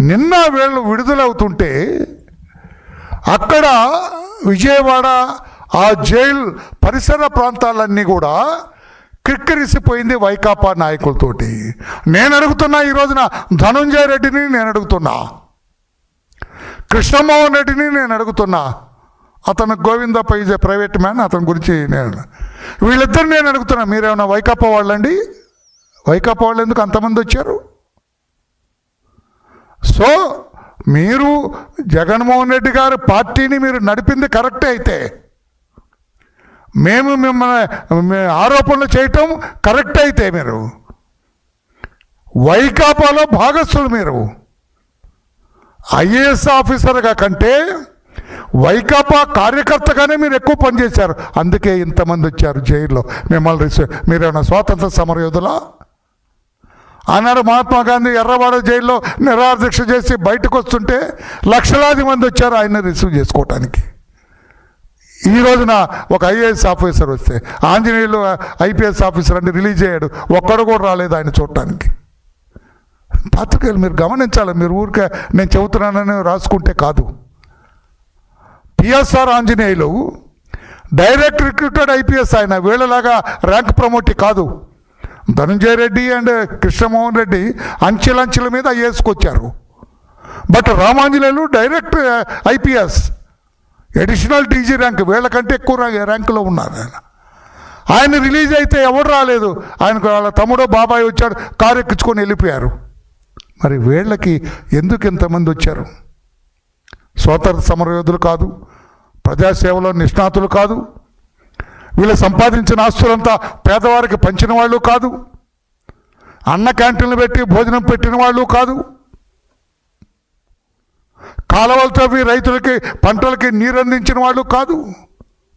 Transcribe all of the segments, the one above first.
నిన్న వీళ్ళు విడుదలవుతుంటే అక్కడ విజయవాడ ఆ జైల్ పరిసర ప్రాంతాలన్నీ కూడా క్రిక్కిరిసిపోయింది వైకాపా నాయకులతోటి. నేను అడుగుతున్నా ఈ రోజున ధనుంజయ రెడ్డిని నేను అడుగుతున్నా. కృష్ణమోహన్ రెడ్డిని నేను అడుగుతున్నా. అతను గోవింద పైజే ప్రైవేట్ మ్యాన్ అతని గురించి నేను వీళ్ళిద్దరు నేను అడుగుతున్నా. మీరేమన్నా వైకాపా వాళ్ళండి? వైకాపా వాళ్ళు ఎందుకు అంతమంది వచ్చారు? మీరు జగన్మోహన్ రెడ్డి గారు పార్టీని మీరు నడిపింది కరెక్టే అయితే. మేము మిమ్మల్ని ఆరోపణలు చేయటం కరెక్ట్ అయితే మీరు. వైకాపాలో భాగస్థులు మీరు. ఐఏఎస్ ఆఫీసర్గా కంటే వైకాపా కార్యకర్తగానే మీరు ఎక్కువ పనిచేశారు. అందుకే ఇంతమంది వచ్చారు జైల్లో. మిమ్మల్ని మీరు మీరేమైనా స్వాతంత్ర సమరయోధులా? ఆనాడు మహాత్మా గాంధీ ఎర్రవాడ జైల్లో నిరాదీక్ష చేసి బయటకు వస్తుంటే లక్షలాది మంది వచ్చారు ఆయన రిసీవ్ చేసుకోవటానికి. ఈ రోజున ఒక ఐఏఎస్ ఆఫీసర్ వస్తే ఆంజనేయులు ఐపీఎస్ ఆఫీసర్ అంటే రిలీజ్ అయ్యాడు. ఒక్కడు కూడా రాలేదు ఆయన చూడటానికి. పాత్రికేయులు మీరు గమనించాలి మీరు ఊరికే నేను చెబుతున్నానని రాసుకుంటే కాదు. PSR Anjaneyulu direct recruited IPS ఆయన వీళ్ళలాగా ర్యాంక్ ప్రమోటీ కాదు. ధనంజయ రెడ్డి అండ్ కృష్ణమోహన్ రెడ్డి అంచెలంచెల మీద వేసుకొచ్చారు but Ramanjaneyulu direct IPS. Additional DG rank వీళ్ళకంటే ఎక్కువ ర్యాంకులో ఉన్నారు ఆయన. ఆయన రిలీజ్ అయితే ఎవరు రాలేదు. ఆయనకు వాళ్ళ తమ్ముడో బాబాయ్ వచ్చాడు కారు ఎక్కించుకొని వెళ్ళిపోయారు. మరి వీళ్ళకి ఎందుకు ఇంతమంది వచ్చారు? స్వాతంత్ర సమరయోధులు కాదు ప్రజాసేవలో నిష్ణాతులు కాదు వీళ్ళు సంపాదించిన ఆస్తులంతా పేదవారికి పంచిన వాళ్ళు కాదు. అన్న క్యాంటీన్లు పెట్టి భోజనం పెట్టిన వాళ్ళు కాదు. కాలువలు తవ్వి రైతులకి పంటలకి నీరు అందించిన వాళ్ళు కాదు.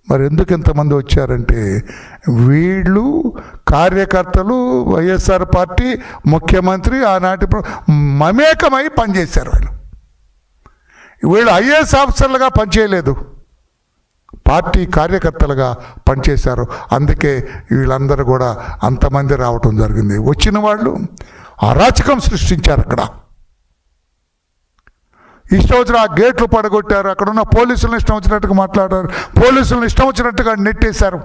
మరి ఎందుకు ఇంతమంది వచ్చారంటే వీళ్ళు కార్యకర్తలు వైఎస్ఆర్ పార్టీ ముఖ్యమంత్రి ఆనాటి మమేకమై పనిచేశారు వాళ్ళు. వీళ్ళు ఐఏఎస్ ఆఫీసర్లుగా పనిచేయలేదు. పార్టీ కార్యకర్తలుగా పనిచేశారు. అందుకే వీళ్ళందరూ కూడా అంతమంది రావటం జరిగింది. వచ్చిన వాళ్ళు అరాచకం సృష్టించారు అక్కడ. ఇష్టం వచ్చిన ఆ గేట్లు పడగొట్టారు. అక్కడ ఉన్న పోలీసులను ఇష్టం వచ్చినట్టుగా మాట్లాడారు. పోలీసులను ఇష్టం వచ్చినట్టుగా నెట్టేశారు.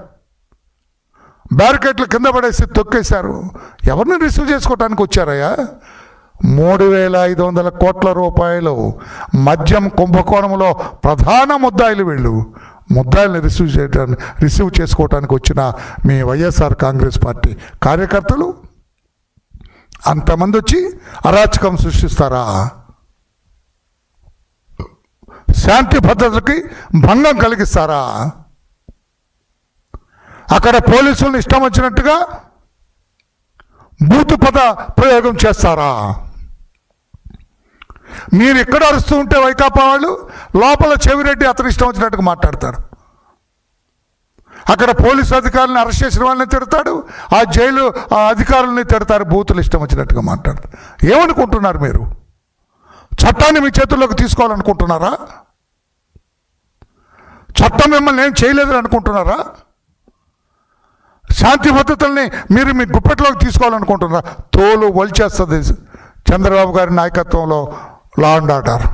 బ్యారికేట్లు కింద పడేసి తొక్కేశారు. ఎవరిని రిసీవ్ చేసుకోవటానికి వచ్చారయ్యా? మూడు వేల ఐదు వందల కోట్ల రూపాయలు మద్యం కుంభకోణంలో ప్రధాన ముద్దాయిలు వీళ్ళు. ముద్దాయిల్ని రిసీవ్ చేయడానికి రిసీవ్ చేసుకోవటానికి వచ్చిన మీ వైఎస్ఆర్ కాంగ్రెస్ పార్టీ కార్యకర్తలు అంతమంది వచ్చి అరాచకం సృష్టిస్తారా? శాంతి భద్రతకి భంగం కలిగిస్తారా? అక్కడ పోలీసులను ఇష్టం వచ్చినట్టుగా బూతు పద ప్రయోగం చేస్తారా? మీరు ఎక్కడ అరుస్తూ ఉంటే వైకాపా వాళ్ళు లోపల చెవిరెడ్డి అతను ఇష్టం వచ్చినట్టుగా మాట్లాడతారు. అక్కడ పోలీసు అధికారులను అరెస్ట్ చేసిన వాళ్ళని తిడతాడు ఆ జైలు ఆ అధికారులని తిడతారు బూతులు ఇష్టం వచ్చినట్టుగా మాట్లాడతారు. ఏమనుకుంటున్నారు మీరు? చట్టాన్ని మీ చేతుల్లోకి తీసుకోవాలనుకుంటున్నారా? చట్టం మిమ్మల్ని ఏం చేయలేదని అనుకుంటున్నారా? శాంతి భద్రతల్ని మీరు మీ గుప్పెట్లోకి తీసుకోవాలనుకుంటున్నారా? తోలు వల్చేస్తుంది చంద్రబాబు గారి నాయకత్వంలో లా అండ్ ఆర్డర్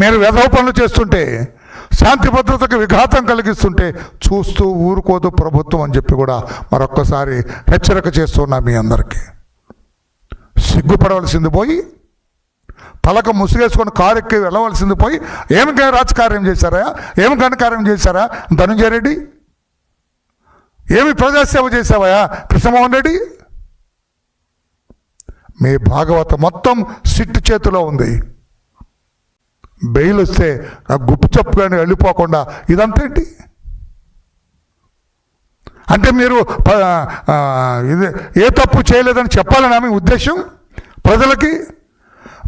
మీరు వెధవ పనులు చేస్తుంటే శాంతి భద్రతకు విఘాతం కలిగిస్తుంటే చూస్తూ ఊరుకోదు ప్రభుత్వం అని చెప్పి కూడా మరొక్కసారి హెచ్చరిక చేస్తున్నా మీ అందరికీ. సిగ్గుపడవలసింది పోయి తలకు ముసుగేసుకొని కారు ఎక్కి వెళ్ళవలసింది పోయి ఏమి రాజకార్యం చేశారా? ఏమి ఘనకార్యం చేశారా? ధనుంజయ రెడ్డి? ఏమి ప్రజాసేవ చేసావా కృష్ణమోహన్ రెడ్డి? మీ భాగవత మొత్తం సిట్ చేతిలో ఉంది. బెయిల్ వస్తే నాకు గుప్పు చప్పుగానే వెళ్ళిపోకుండా ఇదంతా ఏంటి? అంటే మీరు ఇది ఏ తప్పు చేయలేదని చెప్పాలని ఆమె ఉద్దేశం? ప్రజలకి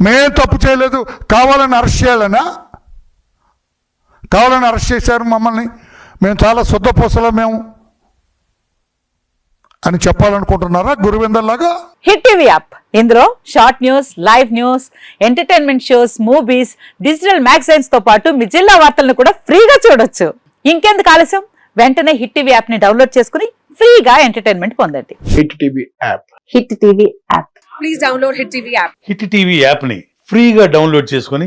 మేం తప్పు చేయలేదు కావాలని అరెస్ట్ చేయాలనా? కావాలని అరెస్ట్ చేశారు మమ్మల్ని. మేము చాలా శుద్ధపూసలో మేము అని చెప్పాలనుకుంటున్నారా? గురువిందల్లాగా హిట్ టీవీ యాప్. ఇందులో short news live news entertainment shows movies digital మ్యాగజైన్స్తో పాటు మీ జిల్లా వార్తలను కూడా ఫ్రీగా చూడొచ్చు. ఇంకెందుకు ఆలస్యం? వెంటనే హిట్ టీవీ యాప్ని డౌన్లోడ్ చేసుకుని ఫ్రీగా ఎంటర్టైన్మెంట్ పొందండి. Hit TV app. Hit TV app. Please download Hit TV app. Hit TV యాప్ని ఫ్రీగా డౌన్లోడ్ చేసుకొని